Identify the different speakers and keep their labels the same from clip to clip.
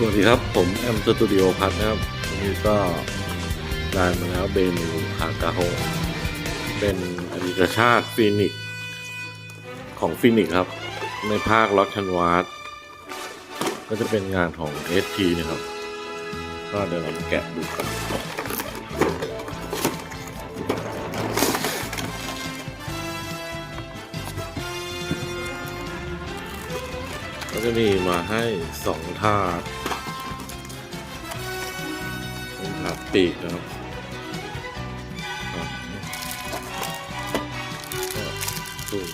Speaker 1: สวัสดีครับ ผมแอมสตูดิโอพัทนะครับวันนี้ก็ได้มาแล้วเบนูคากาโฮเป็นอดีตชาติฟีนิกของฟีนิกครับ ในภาคล็อตชันวาร์ดก็จะเป็นงานของ SP นะครับ ก็เดี๋ยวเราแกะดูกัน ก็จะมีมาให้สองถาดเป็นถาดปีกนะครับก็สูง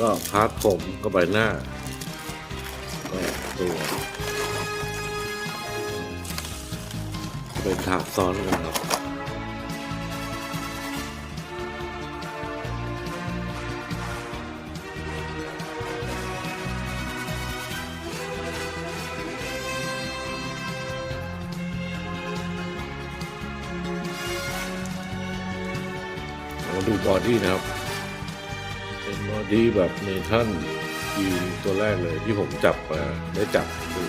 Speaker 1: ก็พาร์ทผมก็ใบหน้าก็ตัวเป็นถาดซ้อนกันครับ ดูบอดี้นะครับ เป็นบอดี้แบบเมทัลยีนตัวแรกเลยที่ผมจับมาได้จับดู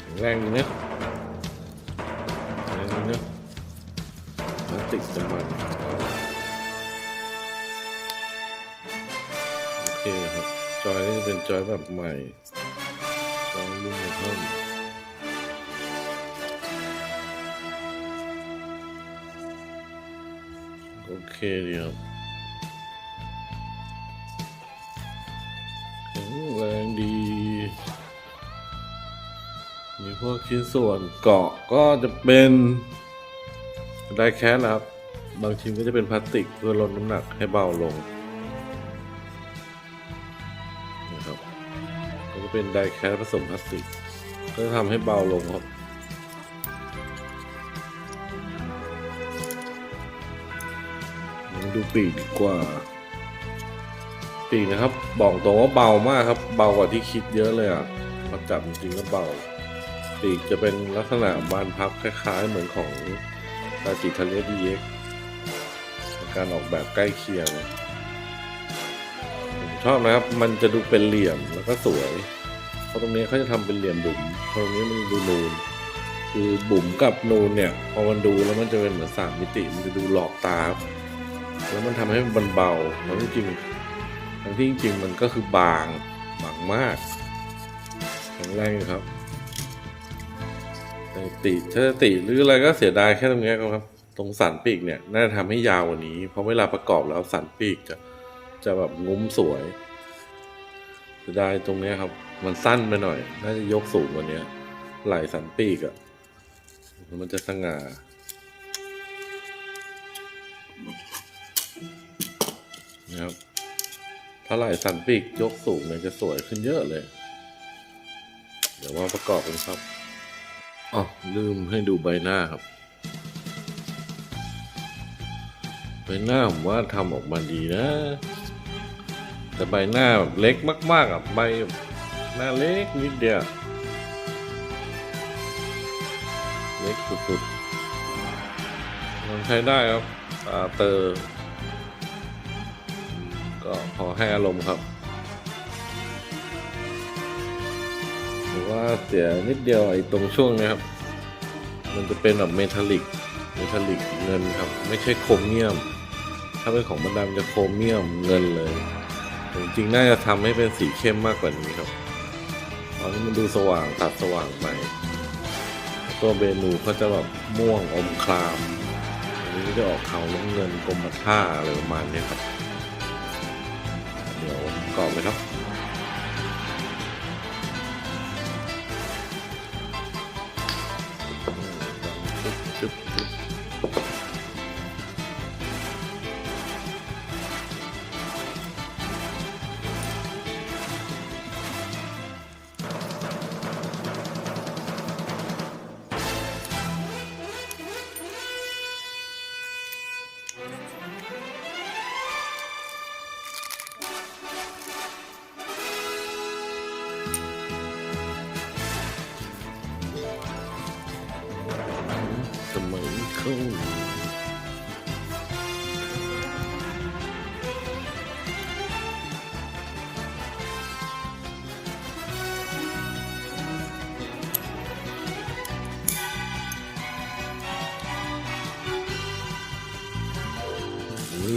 Speaker 1: แข็งแรงนะแข็งแรงนะพลาสติกน้ำมันโอเคครับ จอยนี่เป็นจอยแบบใหม่จอยรุ่นเมทัล เคดีครับแข็งแรงดี มีพวกชิ้นส่วนเกาะก็จะเป็นไดแคสนะครับ บางชิ้นก็จะเป็นพลาสติกเพื่อลดน้ำหนักให้เบาลงนะครับก็จะเป็นไดแคสผสมพลาสติก ก็จะทำให้เบาลงครับ ดูปีกดีกว่าปีกนะครับ บอกตรงว่าเบามากครับ เบากว่าที่คิดเยอะเลยอะพอจับจริงๆก็เบาปีกจะเป็นลักษณะบานพับคล้ายๆ เหมือนของตาจิทะเลดีเอ็กการออกแบบใกล้เคียงผมชอบนะครับ มันจะดูเป็นเหลี่ยมแล้วก็สวย เพราะตรงนี้เขาจะทำเป็นเหลี่ยมบุ๋มตรงนี้มันดูนูนคือบุ๋มกับนูนเนี่ยพอมันดูแล้วมันจะเป็นเหมือนสามมิติ มันจะดูหลอกตาครับ แล้วมันทำให้มันเบาทั้งจริงทั้งที่จริงมันก็คือบางบางมากแข็งแรงครับติถ้าติหรืออะไรก็เสียดายแค่ตรงนี้ครับ ตรงสันปีกเนี่ยน่าจะทำให้ยาวกว่านี้ เพราะเวลาประกอบแล้วสันปีกจะจะแบบงุ้มสวยเสียดายตรงนี้ครับ มันสั้นไปหน่อย น่าจะยกสูงกว่านี้ไหล่สันปีกอะ่ะมันจะสง่า นะครับถ้าไหล่สันปีกยกสูงเนี่ยจะสวยขึ้นเยอะเลย เดี๋ยวมาประกอบกันครับอ๋อลืมให้ดูใบหน้าครับ ใบหน้าผมว่าทำออกมาดีนะ แต่ใบหน้าแบบเล็กมากๆอะใบหน้าเล็กนิดเดียว เล็กสุดๆมันใช้ได้ครับตาเตอร์ ก็พอให้อารมณ์ครับ หรือว่าเสียนิดเดียวไอ้ตรงช่วงเนี้ยครับ มันจะเป็นแบบเมทัลลิก เมทัลลิกเงินครับ ไม่ใช่โครเมียม ถ้าเป็นของบรรดามจะโครเมียมเงินเลย จริงๆน่าจะทำให้เป็นสีเข้มมากกว่านี้ครับ ตอนนี้มันดูสว่างตัดสว่างไป ตัวเบนูเขาจะแบบม่วงอมครามอันนี้จะออกเขาน้ำเงินกรมท่าอะไรประมาณนี้ครับ กรอบเลยครับ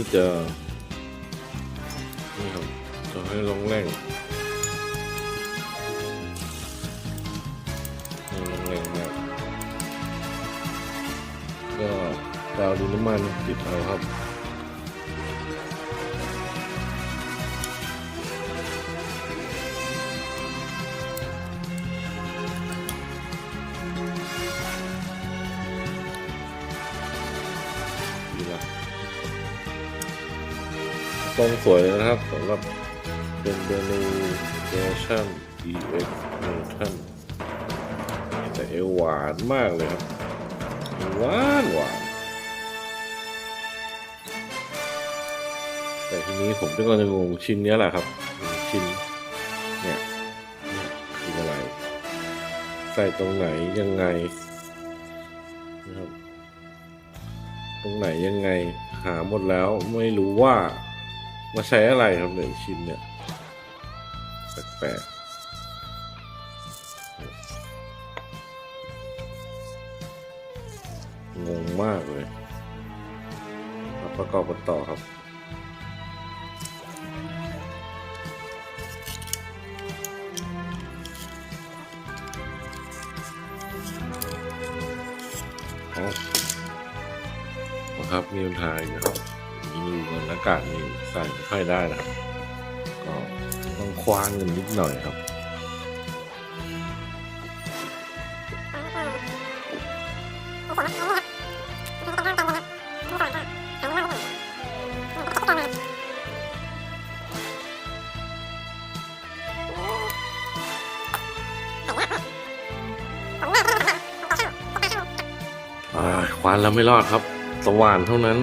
Speaker 1: ที่จะนี่ครับจะให้ลงแรงให้ลงแรงมากก็ดาวดินน้ำมันติดเอาครับ ตรงสวยเลยนะครับสำหรับเป็นเมนูเนชั่น EX Newton แต่เอวหวานมากเลยครับ หวานหวาน แต่ทีนี้ผมก็จะงงชิ้นนี้แหละครับ ชิ้นเนี่ยเนี่ยคืออะไร ใส่ตรงไหนยังไงนะครับ ตรงไหนยังไง หาหมดแล้วไม่รู้ว่า มาใช้อะไรครับหนึ่งชิ้นเนี่ยแปลกๆงงมากเลยมาประกอบกันต่อครับอ๋อครับ มีปัญหาอีกครับ มีรูเงินอากาศนี่ใส่ไม่ค่อยได้นะครับ ก็ต้องคว้างเงินนิดหน่อยครับอ่าคว้านแล้วไม่รอดครับ สว่านเท่านั้น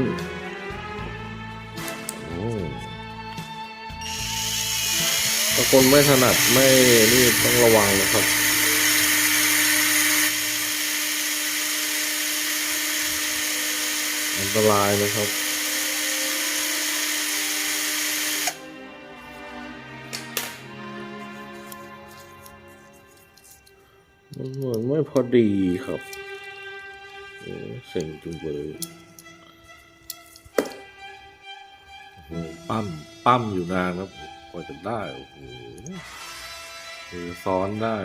Speaker 1: ถ้าคนไม่ถนัดไม่นี่ต้องระวังนะครับอันตรายนะครับมันเหมือนไม่พอดีครับโอ้เซ็งจุงเลยโอ้โหปั้มปั้มอยู่นานครับ ว่าจะได้ โอ้โหคือซ้อนได้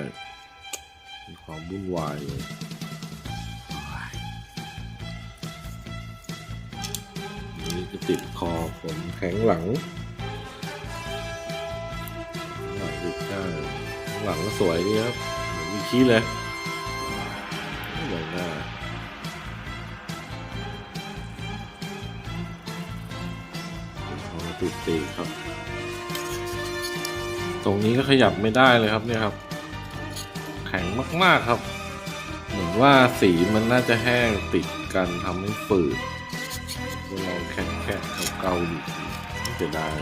Speaker 1: มีความวุ่นวายเลยนี่จะติดคอผมแข็งหลังหลังติดได้หลังก็สวยดีครับเหมือนมีขี้เลยไม่ใหญ่หน้าเอาติดตีครับ ตรงนี้ก็ขยับไม่ได้เลยครับเนี่ยครับ แข็งมาก ๆครับ เหมือนว่าสีมันน่าจะแห้งติดกันทำให้ฝืดเวลาแข็งแข็งเกาๆดิไม่เสียดาย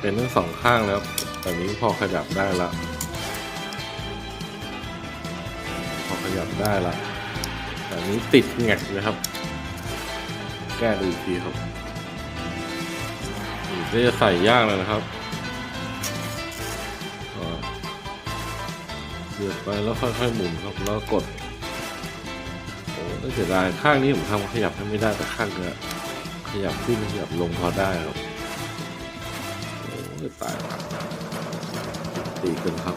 Speaker 1: เป็นทั้งสองข้างแล้วตอนนี้พอขยับได้ละพอขยับได้ละแต่อันนี้ติดแงกเลยครับ แก้ดูอีกทีครับจะใส่ยากเลยนะครับ เดือดไปแล้วค่อยๆหมุนครับแล้วกดโอ้น่าเสียดายข้างนี้ผมทำขยับให้ไม่ได้แต่ข้างเนี้ยขยับขึ้นขยับลงพอได้ครับโอ้ตายตีกันครับ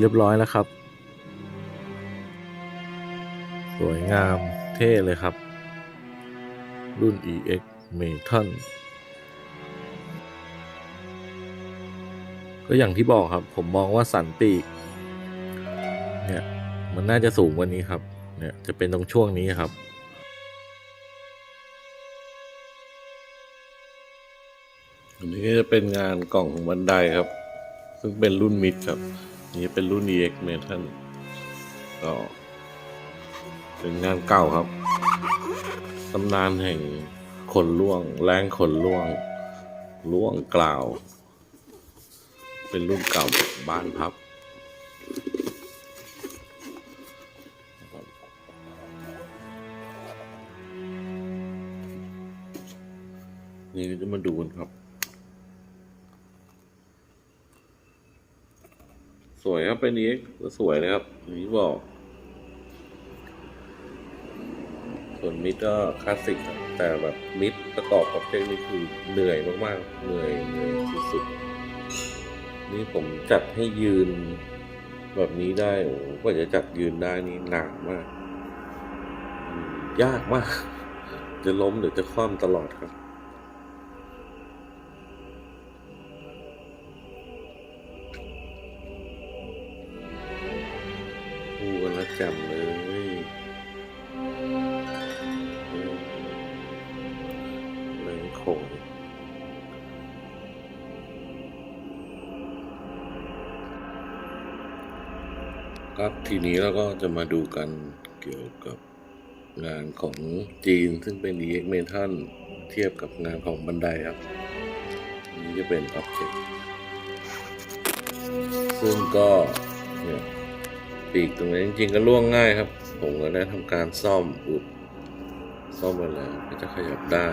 Speaker 1: เรียบร้อยแล้วครับ สวยงามเท่เลยครับ รุ่น EX Metal ก็อย่างที่บอกครับ ผมมองว่าสันปีกเนี่ยมันน่าจะสูงกว่านี้ครับ เนี่ยจะเป็นตรงช่วงนี้ครับ อันนี้จะเป็นงานกล่องของบันไดครับ ซึ่งเป็นรุ่นมิดครับ นี่เป็นรุ่นเอ็กเมทันก็เป็นงานเก่าครับ ตำนานแห่งขนล่วง แรงขนล่วง ล่วงกล่าว เป็นรุ่นเก่าบ้านพับ นี่จะมาดูกันครับ วยครับเป็นนี้ก็สวยนะครับอย่างที่บอก ส่วนมิดก็คลาสสิกแต่แบบมิดประกอบกับเทคนี่คือเหนื่อยมากๆเหนื่อยเหนื่อยสุดๆนี่ผมจัดให้ยืนแบบนี้ได้โอ้กว่าจะจัดยืนได้นี่หนักมาก ยากมาก จะล้มหรือจะคว่ำตลอดครับ ครับทีนี้เราก็จะมาดูกันเกี่ยวกับงานของจีนซึ่งเป็น EX m e t a l เทียบกับงานของบันไดครับนนี้จะเป็น Object ซึ่งก็เนี่ยปีกตรงนี้จริงๆก็ล่วงง่ายครับ ผมก็ได้ทำการซ่อมอุดซ่อมไปแล้วก็จะขยับได้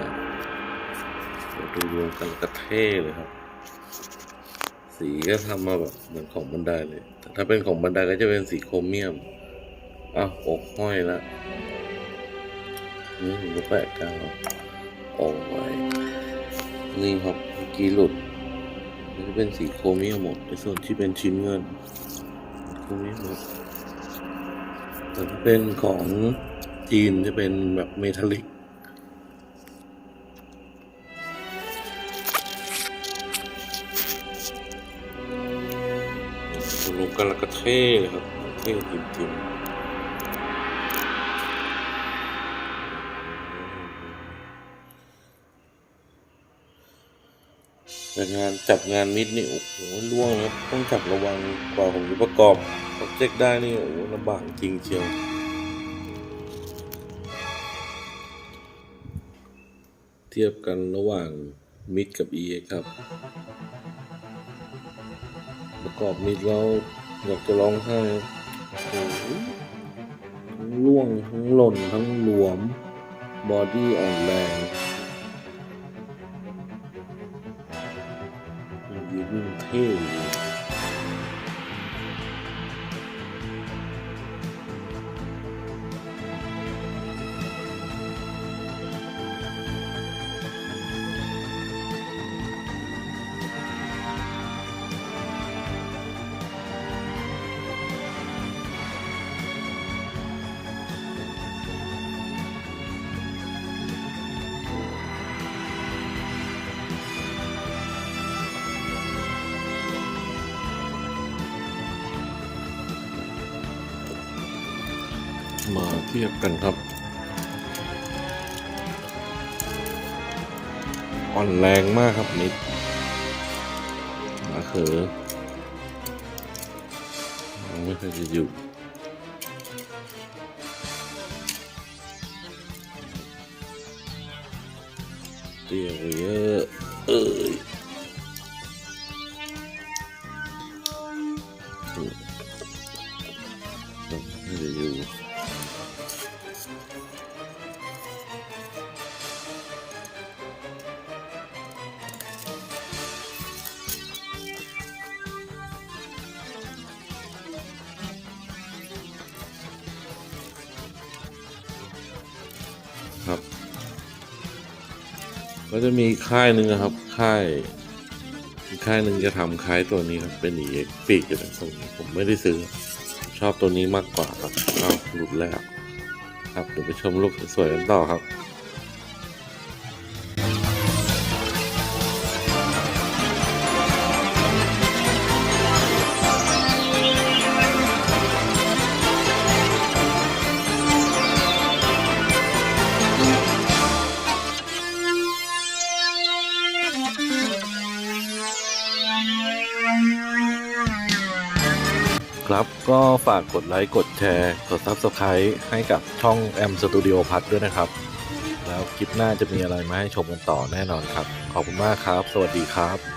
Speaker 1: ดูรวมกันกระเท่เลยครับ สีก็ทำมาแบบเหมือนของบันไดเลย แต่ถ้าเป็นของบันไดก็จะเป็นสีโครเมียมอ้าวอกห้อยละนี่ผมก็แปะกาวออกไว้ นี่ครับเมื่อกี้หลุดมันจะเป็นสีโครเมียมหมดในส่วนที่เป็นชิ้นเงินตรงนี้หมดแต่ถ้าเป็นของจีนจะเป็นแบบเมทัลลิก ท่เลยครับ เท่จริงๆแต่งานจับงานมิดนี่โอ้โหล่วงแล้วต้องจับระวังกว่าผมจะประกอบโปรเจกต์ได้นี่โอ้โหลำบากจริงเชียวเทียบกันระหว่างมิดกับ EX ครับ ประกอบมิดแล้ว อยากจะร้องไห้โอ้ทั้งล่วงทั้งหล่นทั้งหลวม บอดี้อ่อนแรงมันยืนเท่ มาเทียบกันครับ อ่อนแรงมากครับมิดมาเขอไม่เคยจะอยู่เตี้ยวเยอะเออ ก็จะมีค่ายหนึ่งนะครับ ค่ายค่ายหนึ่งจะทำคล้ายตัวนี้ครับ เป็นอีกปีกจะเป็นทรงนี้ผมไม่ได้ซื้อ ชอบตัวนี้มากกว่าครับเอาหลุดแล้ว ครับเดี๋ยวไปชมลูกสวยกันต่อครับ ก็ฝากดไลค์กดแชร์ กด Subscribe ให้กับช่องแอมสตูดิโอพัทด้วยนะครับ แล้วคลิปหน้าจะมีอะไรมาให้ชมกันต่อแน่นอนครับ ขอบคุณมากครับ สวัสดีครับ